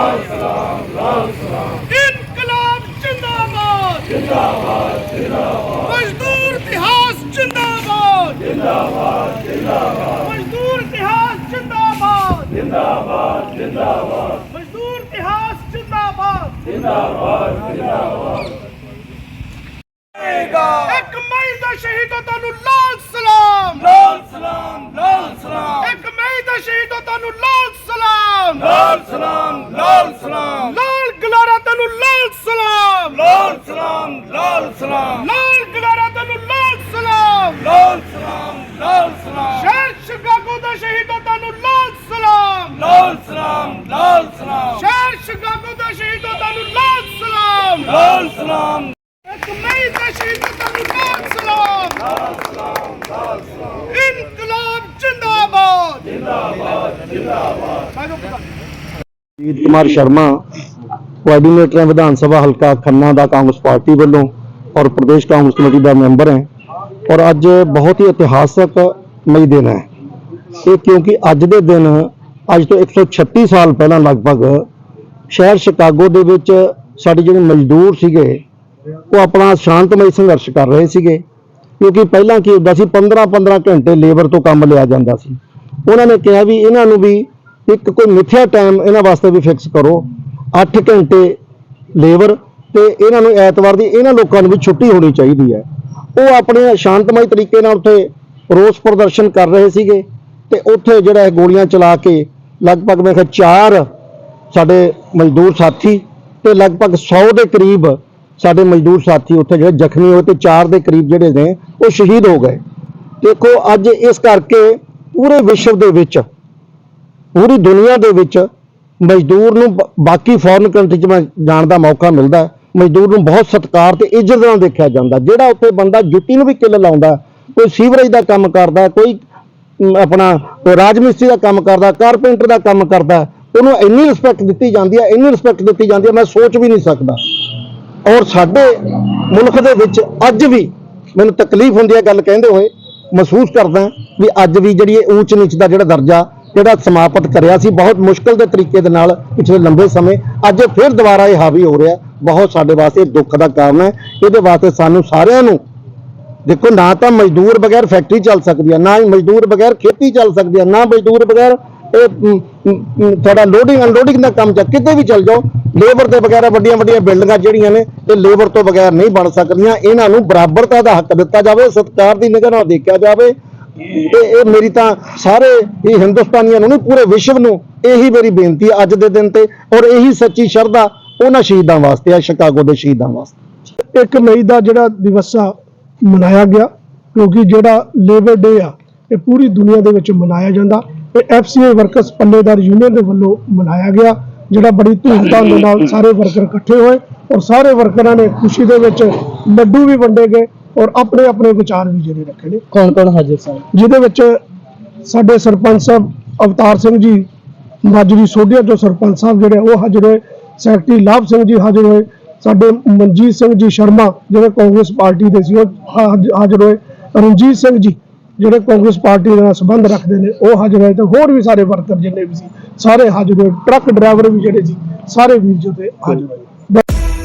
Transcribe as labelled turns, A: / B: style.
A: ਲਾਲ ਸਲਾਮ ਲਾਲ ਸਲਾਮ ਇਨਕਲਾਬ ਜਿੰਦਾਬਾਦ ਜਿੰਦਾਬਾਦ ਜਿੰਦਾਬਾਦ ਮਜ਼ਦੂਰ ਇਤਿਹਾਸ ਜਿੰਦਾਬਾਦ ਜਿੰਦਾਬਾਦ ਜਿੰਦਾਬਾਦ ਮਜ਼ਦੂਰ ਇਤਿਹਾਸ ਜਿੰਦਾਬਾਦ ਜਿੰਦਾਬਾਦ ਜਿੰਦਾਬਾਦ ਮਜ਼ਦੂਰ ਇਤਿਹਾਸ
B: ਜਿੰਦਾਬਾਦ ਜਿੰਦਾਬਾਦ ਜਿੰਦਾਬਾਦ ਸਲਾਮ
A: ਲਾਲ ਸਲਾਮ।
B: ਲਾਲ
A: ਗਲਾਰਾ ਤੁਹਾਨੂੰ ਲਾਲ ਸਲਾਮ।
B: ਲਾਲ ਸਲਾਮ ਲਾਲ ਸਲਾਮ।
A: ਲਾਲ ਗਲਾਰਾ ਤੁਹਾਨੂੰ ਲਾਲ ਸਲਾਮ।
B: ਲਾਲ ਸਲਾਮ ਲਾਲ ਸਲਾਮ।
A: ਸ਼ਹਿਰ ਸ਼ਿਕਾਗੋ ਦਾ ਸ਼ਹੀਦੋਂ ਤੁਹਾਨੂੰ ਲਾਲ ਸਲਾਮ।
B: ਲਾਲ ਸਲਾਮ ਲਾਲ ਸਲਾਮ।
A: ਸ਼ਹਿਰ ਸ਼ਿਕਾਗੋ ਦਾ ਸ਼ਹੀਦੋਂ ਤੁਹਾਨੂੰ ਲਾਲ ਸਲਾਮ।
B: ਲਾਲ ਸਲਾਮ
A: ਇੱਕ ਮਈ ਦਾ ਸ਼ਹੀਦੋਂ ਤੁਹਾਨੂੰ ਲਾਲ ਸਲਾਮ ਲਾਲ ਸਲਾਮ ਲਾਲ ਸਲਾਮ ਇਨਕਲਾਬ ਜਿੰਦਾਬਾਦ ਜਿੰਦਾਬਾਦ ਜਿੰਦਾਬਾਦ
C: ਜੀਤ ਕੁਮਾਰ ਸ਼ਰਮਾ ਕੋਆਰਡੀਨੇਟਰ ਹੈ ਵਿਧਾਨ ਸਭਾ ਹਲਕਾ ਖੰਨਾ ਦਾ ਕਾਂਗਰਸ ਪਾਰਟੀ ਵੱਲੋਂ ਔਰ ਪ੍ਰਦੇਸ਼ ਕਾਂਗਰਸ ਕਮੇਟੀ ਦਾ ਮੈਂਬਰ ਹੈ। ਔਰ ਅੱਜ ਬਹੁਤ ਹੀ ਇਤਿਹਾਸਕ ਮਈ ਦਿਨ ਹੈ। ਇਹ ਕਿਉਂਕਿ ਅੱਜ ਦੇ ਦਿਨ, ਅੱਜ ਤੋਂ 136 ਸਾਲ ਪਹਿਲਾਂ ਲਗਭਗ ਸ਼ਹਿਰ ਸ਼ਿਕਾਗੋ ਦੇ ਵਿੱਚ ਸਾਡੇ ਜਿਹੜੇ ਮਜ਼ਦੂਰ ਸੀਗੇ, ਉਹ ਆਪਣਾ ਸ਼ਾਂਤਮਈ ਸੰਘਰਸ਼ ਕਰ ਰਹੇ ਸੀਗੇ। ਕਿਉਂਕਿ ਪਹਿਲਾਂ ਕੀ ਹੁੰਦਾ ਸੀ 15-15 ਘੰਟੇ ਲੇਬਰ ਤੋਂ ਕੰਮ ਲਿਆ ਜਾਂਦਾ ਸੀ। ਉਹਨਾਂ ਨੇ ਕਿਹਾ ਵੀ ਇਹਨਾਂ ਨੂੰ ਵੀ ਇੱਕ ਕੋਈ ਮਿੱਥਿਆ ਟਾਈਮ ਇਹਨਾਂ ਵਾਸਤੇ ਵੀ ਫਿਕਸ ਕਰੋ। 8 ਘੰਟੇ ਲੇਬਰ ਤੇ ਇਹਨਾਂ ਨੂੰ ਐਤਵਾਰ ਦੀ ਇਹਨਾਂ ਲੋਕਾਂ ਨੂੰ ਵੀ ਛੁੱਟੀ ਹੋਣੀ ਚਾਹੀਦੀ ਹੈ। ਉਹ ਆਪਣੇ ਸ਼ਾਂਤਮਈ ਤਰੀਕੇ ਨਾਲ ਉੱਥੇ ਰੋਸ ਪ੍ਰਦਰਸ਼ਨ ਕਰ ਰਹੇ ਸੀਗੇ ਤੇ ਉੱਥੇ ਜਿਹੜਾ ਇਹ ਗੋਲੀਆਂ ਚਲਾ ਕੇ ਲਗਭਗ ਮੈਂ ਕਿਹਾ ਚਾਰ ਸਾਡੇ ਮਜ਼ਦੂਰ ਸਾਥੀ ਤੇ ਲਗਭਗ 100 ਦੇ ਕਰੀਬ ਸਾਡੇ ਮਜ਼ਦੂਰ ਸਾਥੀ ਉੱਥੇ ਜਿਹੜੇ ਜ਼ਖਮੀ ਹੋਏ ਤੇ ਚਾਰ ਦੇ ਕਰੀਬ ਜਿਹੜੇ ਨੇ ਉਹ ਸ਼ਹੀਦ ਹੋ ਗਏ। ਦੇਖੋ ਅੱਜ ਇਸ ਕਰਕੇ ਪੂਰੇ ਵਿਸ਼ਵ ਦੇ ਵਿੱਚ ਪੂਰੀ ਦੁਨੀਆ ਦੇ ਵਿੱਚ ਮਜ਼ਦੂਰ ਨੂੰ ਬ- ਬਾਕੀ ਫੋਰਨ ਕੰਟਰੀ 'ਚ ਮੈਂ ਜਾਣ ਦਾ ਮੌਕਾ ਮਿਲਦਾ ਹੈ। ਮਜ਼ਦੂਰ ਨੂੰ ਬਹੁਤ ਸਤਿਕਾਰ ਤੇ ਇੱਜ਼ਤ ਨਾਲ ਦੇਖਿਆ ਜਾਂਦਾ ਜਿਹੜਾ ਉੱਥੇ ਬੰਦਾ ਜੁੱਤੀ ਨੂੰ ਵੀ ਕਿੱਲ ਲਾਉਂਦਾ ਕੋਈ ਸੀਵਰੇਜ ਦਾ ਕੰਮ ਕਰਦਾ ਕੋਈ ਅਮ, ਆਪਣਾ ਕੋਈ ਰਾਜ ਮਿਸਤਰੀ ਦਾ ਕੰਮ ਕਰਦਾ ਕਾਰਪੈਂਟਰ ਦਾ ਕੰਮ ਕਰਦਾ ਉਹਨੂੰ ਇੰਨੀ ਰਿਸਪੈਕਟ ਦਿੱਤੀ ਜਾਂਦੀ ਹੈ ਇੰਨੀ ਰਿਸਪੈਕਟ ਦਿੱਤੀ ਜਾਂਦੀ ਹੈ ਮੈਂ ਸੋਚ ਵੀ ਨਹੀਂ ਸਕਦਾ ਔਰ ਸਾਡੇ ਮੁਲਕ ਦੇ ਵਿੱਚ ਅੱਜ ਵੀ ਮੈਨੂੰ ਤਕਲੀਫ ਹੁੰਦੀ ਹੈ ਗੱਲ ਕਹਿੰਦੇ ਹੋਏ ਮਹਿਸੂਸ ਕਰਦਾ ਵੀ ਅੱਜ ਵੀ ਜਿਹੜੀ ਇਹ ਊਚ ਨੀਚ ਦਾ ਜਿਹੜਾ ਦਰਜਾ ਜਿਹੜਾ ਸਮਾਪਤ ਕਰਿਆ ਸੀ, ਬਹੁਤ ਮੁਸ਼ਕਲ ਦੇ ਤਰੀਕੇ ਦੇ ਨਾਲ ਪਿਛਲੇ ਲੰਬੇ ਸਮੇਂ ਅੱਜ ਫਿਰ ਦੁਬਾਰਾ ਇਹ ਹਾਵੀ ਹੋ ਰਿਹਾ ਬਹੁਤ ਸਾਡੇ ਵਾਸਤੇ ਦੁੱਖ ਦਾ ਕਾਰਨ ਹੈ। ਇਹਦੇ ਵਾਸਤੇ ਸਾਨੂੰ ਸਾਰਿਆਂ ਨੂੰ ਦੇਖੋ, ਨਾ ਤਾਂ ਮਜ਼ਦੂਰ ਬਗੈਰ ਫੈਕਟਰੀ ਚੱਲ ਸਕਦੀ ਹੈ ਨਾ ਹੀ ਮਜ਼ਦੂਰ ਬਗੈਰ ਖੇਤੀ ਚੱਲ ਸਕਦੀ ਹੈ ਨਾ ਮਜ਼ਦੂਰ ਬਗੈਰ ਇਹ ਤੁਹਾਡਾ ਲੋਡਿੰਗ ਅਨਲੋਡਿੰਗ ਦਾ ਕੰਮ ਚੱਲ ਕਿਤੇ ਵੀ ਚੱਲ ਜਾਓ ਲੇਬਰ ਦੇ ਬਗੈਰ ਵੱਡੀਆਂ ਵੱਡੀਆਂ ਬਿਲਡਿੰਗਾਂ ਜਿਹੜੀਆਂ ਨੇ, ਇਹ ਲੇਬਰ ਤੋਂ ਬਗੈਰ ਨਹੀਂ ਬਣ ਸਕਦੀਆਂ। ਇਹਨਾਂ ਨੂੰ ਬਰਾਬਰਤਾ ਦਾ ਹੱਕ ਦਿੱਤਾ ਜਾਵੇ, ਸਤਿਕਾਰ ਦੀ ਨਿਗਾਹ ਨਾਲ ਦੇਖਿਆ ਜਾਵੇ। ਤੇ ਇਹ ਮੇਰੀ ਤਾਂ ਸਾਰੇ ਇਹ ਹਿੰਦੁਸਤਾਨੀਆਂ ਨੂੰ ਨਹੀਂ ਪੂਰੇ ਵਿਸ਼ਵ ਨੂੰ ਇਹੀ ਮੇਰੀ ਬੇਨਤੀ ਹੈ ਅੱਜ ਦੇ ਦਿਨ ਤੇ ਔਰ ਇਹੀ ਸੱਚੀ ਸ਼ਰਧਾ ਉਹਨਾਂ ਸ਼ਹੀਦਾਂ ਵਾਸਤੇ ਆ ਸ਼ਿਕਾਗੋ ਦੇ ਸ਼ਹੀਦਾਂ ਵਾਸਤੇ।
D: 1 ਮਈ ਦਾ ਜਿਹੜਾ ਦਿਵਸ ਆ, ਮਨਾਇਆ ਗਿਆ, ਕਿਉਂਕਿ ਜਿਹੜਾ ਲੇਬਰ ਡੇ ਆ, ਇਹ ਪੂਰੀ ਦੁਨੀਆ ਦੇ ਵਿੱਚ ਮਨਾਇਆ ਜਾਂਦਾ। ਇਹ ਐਫਸੀਏ ਵਰਕਰਸ ਪੱਲੇਦਾਰ ਯੂਨੀਅਨ ਦੇ ਵੱਲੋਂ ਮਨਾਇਆ ਗਿਆ, ਜਿਹੜਾ ਬੜੀ ਧੂਮਧਾਮ ਦੇ ਨਾਲ ਸਾਰੇ ਵਰਕਰ ਇਕੱਠੇ ਹੋਏ ਔਰ ਸਾਰੇ ਵਰਕਰਾਂ ਨੇ ਖੁਸ਼ੀ ਦੇ ਵਿੱਚ ਲੱਡੂ ਵੀ ਵੰਡੇ ਗਏ। ਔਰ ਆਪਣੇ ਆਪਣੇ ਵਿਚਾਰ ਵੀ ਜਿਹੜੇ ਰੱਖੇ ਨੇ।
E: ਕੌਣ ਕੌਣ ਹਾਜ਼ਰ ਸਨ?
D: ਜਿਹਦੇ ਵਿੱਚ ਸਾਡੇ ਸਰਪੰਚ ਸਾਹਿਬ ਅਵਤਾਰ ਸਿੰਘ ਜੀ ਮਾਜਰੀ ਸੋਢੀਆ ਤੋਂ ਸਰਪੰਚ ਸਾਹਿਬ ਜਿਹੜੇ ਉਹ ਹਾਜ਼ਰ ਹੋਏ। ਸੈਕਟਰੀ ਲਾਭ ਸਿੰਘ ਜੀ ਹਾਜ਼ਰ ਹੋਏ। ਸਾਡੇ ਮਨਜੀਤ ਸਿੰਘ ਜੀ ਸ਼ਰਮਾ ਜਿਹੜੇ ਕਾਂਗਰਸ ਪਾਰਟੀ ਦੇ ਸੀ ਉਹ ਹਾਜ- ਹਾਜ਼ਰ ਹੋਏ। ਰਣਜੀਤ ਸਿੰਘ ਜੀ ਜਿਹੜੇ ਕਾਂਗਰਸ ਪਾਰਟੀ ਨਾਲ ਸੰਬੰਧ ਰੱਖਦੇ ਨੇ ਉਹ ਹਾਜ਼ਰ ਹੋਏ ਤੇ ਹੋਰ ਵੀ ਸਾਰੇ ਵਰਕਰ ਜਿੰਨੇ ਵੀ ਸੀ ਸਾਰੇ ਹਾਜ਼ਰ ਹੋਏ। ਟਰੱਕ ਡਰਾਈਵਰ ਵੀ ਜਿਹੜੇ ਸੀ ਸਾਰੇ ਵੀਰ ਜੀ ਉੱਥੇ ਹਾਜ਼ਰ ਹੋਏ।